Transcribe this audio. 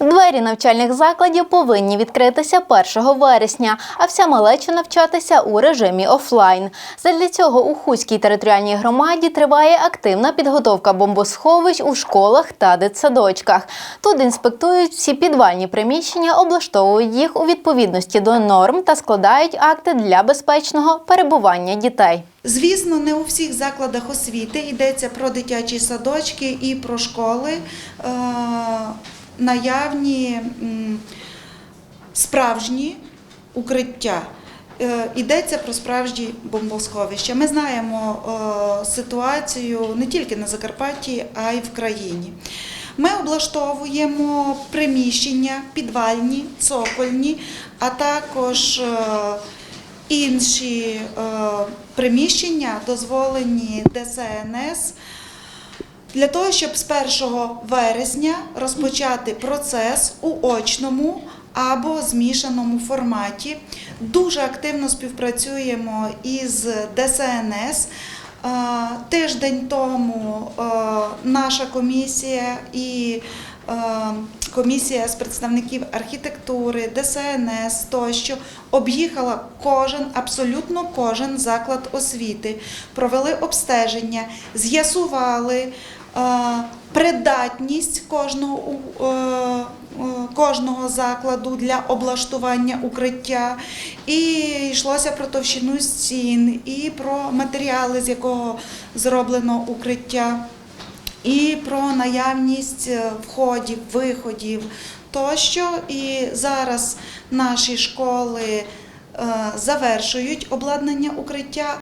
Двері навчальних закладів повинні відкритися 1 вересня, а вся малеча навчатися у режимі офлайн. Задля цього у Хуській територіальній громаді триває активна підготовка бомбосховищ у школах та дитсадочках. Тут інспектують всі підвальні приміщення, облаштовують їх у відповідності до норм та складають акти для безпечного перебування дітей. Звісно, не у всіх закладах освіти йдеться про дитячі садочки і про школи. Наявні справжні укриття. Е, Йдеться про справжні бомбосховища. Ми знаємо е, ситуацію не тільки на Закарпатті, а й в країні. Ми облаштовуємо приміщення, підвальні, цокольні, а також е, інші приміщення, дозволені ДСНС, для того, щоб з 1 вересня розпочати процес у очному або змішаному форматі. Дуже активно співпрацюємо із ДСНС. Е, Тиждень тому е, наша комісія і е, комісія з представників архітектури, ДСНС тощо об'їхала кожен, абсолютно кожен заклад освіти, провели обстеження, з'ясували придатність кожного, е, е, кожного закладу для облаштування укриття. І йшлося про товщину стін, і про матеріали, з якого зроблено укриття і про наявність е, входів, виходів тощо. І зараз наші школи е, завершують обладнання укриття.